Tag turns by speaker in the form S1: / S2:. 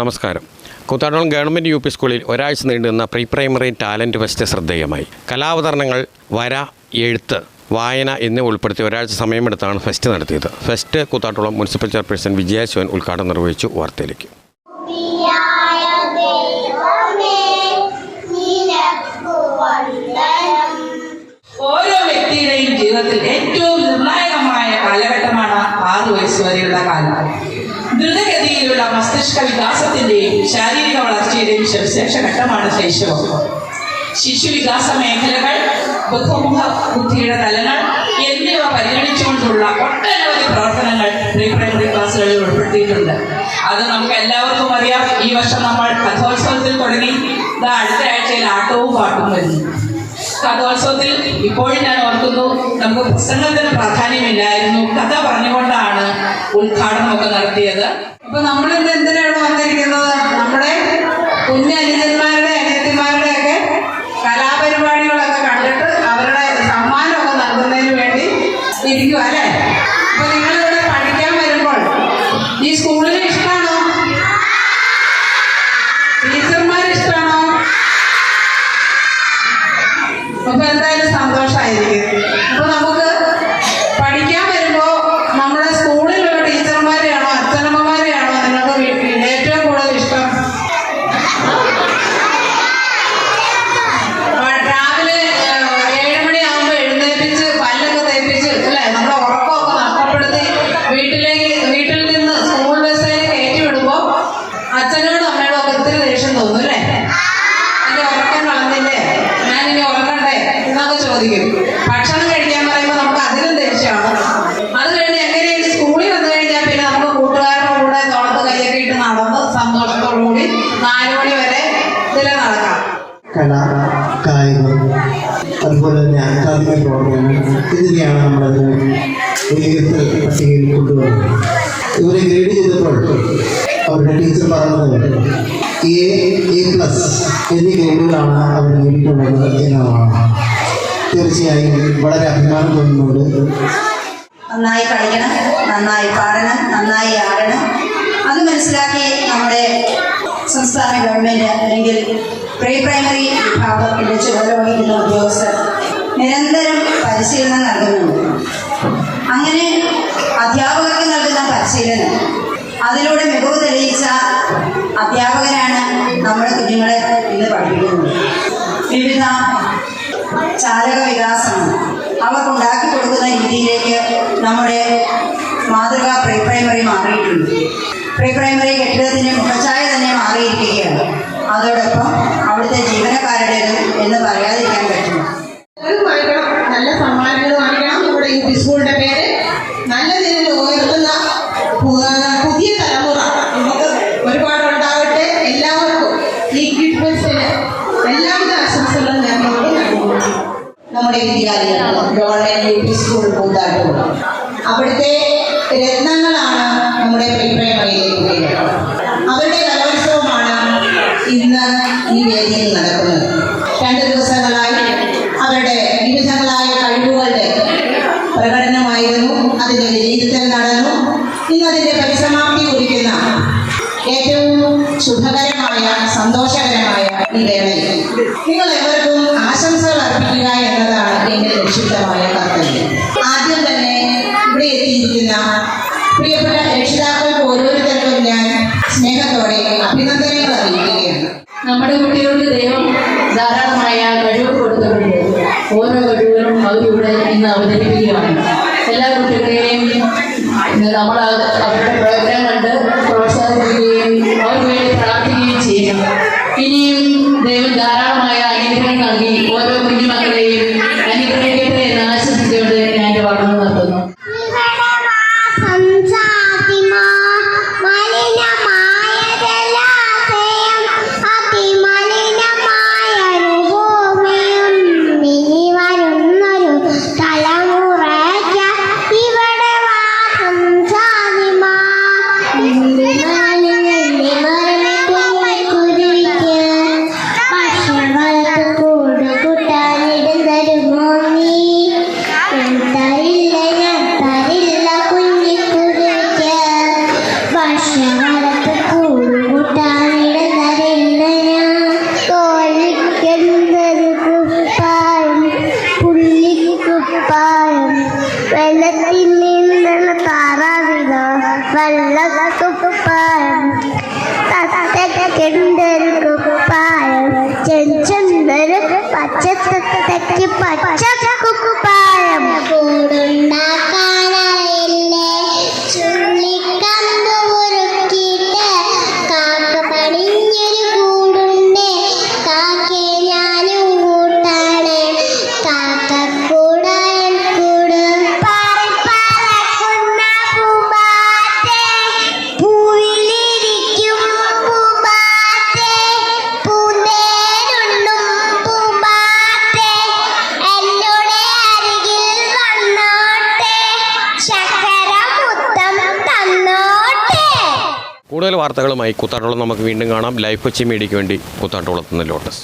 S1: നമസ്കാരം. കൂത്താട്ടോളം government U P സ്കൂളിൽ ഒരാഴ്ച നീണ്ടുനിന്ന പ്രീ പ്രൈമറി ടാലന്റ് ഫെസ്റ്റ് ശ്രദ്ധേയമായി. കലാവതരണങ്ങൾ വര എഴുത്ത് വായന എന്നിവ ഉൾപ്പെടുത്തി ഒരാഴ്ച സമയമെടുത്താണ് ഫെസ്റ്റ് നടത്തിയത്. Fest Koothattukulam municipal chairperson Vijaya Shivan ഉദ്ഘാടനം നിർവഹിച്ചു വാർത്തയിലേക്ക്.
S2: മസ്തിഷ്ക വികാസത്തിന്റെയും ശാരീരിക വളർച്ചയുടെയും സവിശേഷ ഘട്ടമാണ് ശൈശവം ശിശു വികാസ മേഖലകൾ ബഹുമുഖ ബുദ്ധിയുടെ തലങ്ങൾ എന്നിവ പരിഗണിച്ചുകൊണ്ടുള്ള ഒട്ടനവധി പ്രവർത്തനങ്ങൾ പ്രീ പ്രൈമറി ക്ലാസ്സുകളിൽ ഉൾപ്പെടുത്തിയിട്ടുണ്ട്. അത് നമുക്ക് എല്ലാവർക്കും അറിയാം. ഈ വർഷം നമ്മൾ കഥോത്സവത്തിൽ തുടങ്ങി. അടുത്ത ആഴ്ചയിൽ ആട്ടവും പാട്ടും വരുന്നു. കഥോത്സവത്തിൽ ഇപ്പോഴും ഞാൻ ഓർക്കുന്നു നമുക്ക് പ്രസംഗത്തിന് പ്രാധാന്യമില്ലായിരുന്നു. കഥ പറഞ്ഞുകൊണ്ടാണ് ഉദ്ഘാടനമൊക്കെ നടത്തിയത്.
S3: അപ്പൊ നമ്മളിന്ന് എന്തിനാണ് വന്നിരിക്കുന്നത്? നമ്മുടെ കുഞ്ഞനുജന്മാരുടെ ഭക്ഷണം കഴിക്കാൻ പറയുമ്പോൾ നമുക്ക് അതിലും ദേഷ്യമാണ്. അത് കഴിഞ്ഞ് എങ്ങനെയെങ്കിലും സ്കൂളിൽ വന്നു കഴിഞ്ഞാൽ പിന്നെ നമുക്ക് കൂട്ടുകാരുടെ കൂടെ തോളത്ത് കയ്യൊക്കെ ഇട്ട് നടന്ന് സന്തോഷത്തോടു കൂടി നാലു മണി വരെ നില നടക്കാം
S4: കല കായികം അതുപോലെ തന്നെ അക്കാദമിക പ്രോഗ്രാമുകൾ ഇതൊക്കെയാണ് നമ്മളത് വിലയിരുത്തൽ പട്ടികയിൽ കൊണ്ടുവരുന്നത്. ഇവരെ ഗ്രേഡ് ചെയ്തപ്പോൾ അവരുടെ ടീച്ചർ പറഞ്ഞത് എ എ പ്ലസ് എന്നീ ഗ്രേഡുകളാണ് അവർ നേടിയിട്ടുള്ളത് എന്നതാണ്. തീർച്ചയായും വളരെ അഭിമാനം തോന്നുന്നുണ്ട്.
S5: നന്നായി കളിക്കണം നന്നായി പാടണം നന്നായി ആടണം. അത് മനസ്സിലാക്കി നമ്മുടെ സംസ്ഥാന ഗവൺമെന്റ് അല്ലെങ്കിൽ പ്രീ പ്രൈമറി വിഭാഗത്തിന്റെ ചുമതല വഹിക്കുന്ന ഉദ്യോഗസ്ഥർ നിരന്തരം പരിശീലനം നൽകുന്നുണ്ട്. ചാലക അവർക്ക് ഉണ്ടാക്കി കൊടുക്കുന്ന രീതിയിലേക്ക് നമ്മുടെ മാതൃക പ്രീ പ്രൈമറി മാറിയിട്ടുണ്ട്. പ്രീ പ്രൈമറി കെട്ടിടത്തിന്റെ മുഖച്ഛായ തന്നെ മാറിയിരിക്കുകയാണ്. അതോടൊപ്പം അവിടുത്തെ ജീവനക്കാരുടെ എന്ന് പറയാതിരിക്കാൻ
S6: അവിടുത്തെ രത്നങ്ങളാണ് നമ്മുടെ പ്രീ അവരുടെ കലോത്സവമാണ് ഇന്ന് ഈ വേദിയിൽ നടക്കുന്നത്. രണ്ട് ദിവസങ്ങളായി അവരുടെ വിവിധങ്ങളായ കഴിവുകളുടെ പ്രകടനമായിരുന്നു. അതിന്റെ വിലയിരുത്തൽ നടന്നു. ഇന്ന് അതിന്റെ പരിസമാപ്തി കുറിക്കുന്ന ഏറ്റവും ശുഭകരമായ സന്തോഷകരമായ ഈ വേളയിൽ. നിങ്ങൾ എവർക്കും
S7: ധാരാളമായ കഴിവ് കൊടുത്തിട്ടുണ്ട് ഓരോ കഴിവുകളും അവരിവിടെ ഇന്ന് അവതരിപ്പിക്കുകയാണ്. എല്ലാ കുട്ടികളെയും നമ്മൾ അവരുടെ പ്രോഗ്രാം കണ്ട് പ്രോത്സാഹിപ്പിക്കുകയും അവർക്ക് വേണ്ടി പ്രാർത്ഥിക്കുകയും ചെയ്യണം ഇനിയും ദൈവം ധാരാളമായ അനുഗ്രഹം നൽകി ഓരോ കുഞ്ഞുമക്കളെയും അനുഗ്രഹിക്കട്ടെ എന്ന് ആശംസിച്ചുകൊണ്ട് ഞാൻ എന്റെ വാക്കുകൾ നിർത്തുന്നു.
S8: വെള്ളക്കുപ്പായം തത്തക്കൊരു കുപ്പായം ചെഞ്ചൊന്നൊരു പച്ചത്തക്ക് പച്ച കുപ്പായം കൂടുണ്ടാക്കാനറിയില്ലേ
S1: കൂടുതൽ വാർത്തകളുമായി കൂത്താട്ടോളം നമുക്ക് വീണ്ടും കാണാം. ലൈഫ് കൊച്ചി മീഡിയയ്ക്ക് വേണ്ടി കൂത്താട്ടോളത്തുനിന്ന് ലോട്ടസ്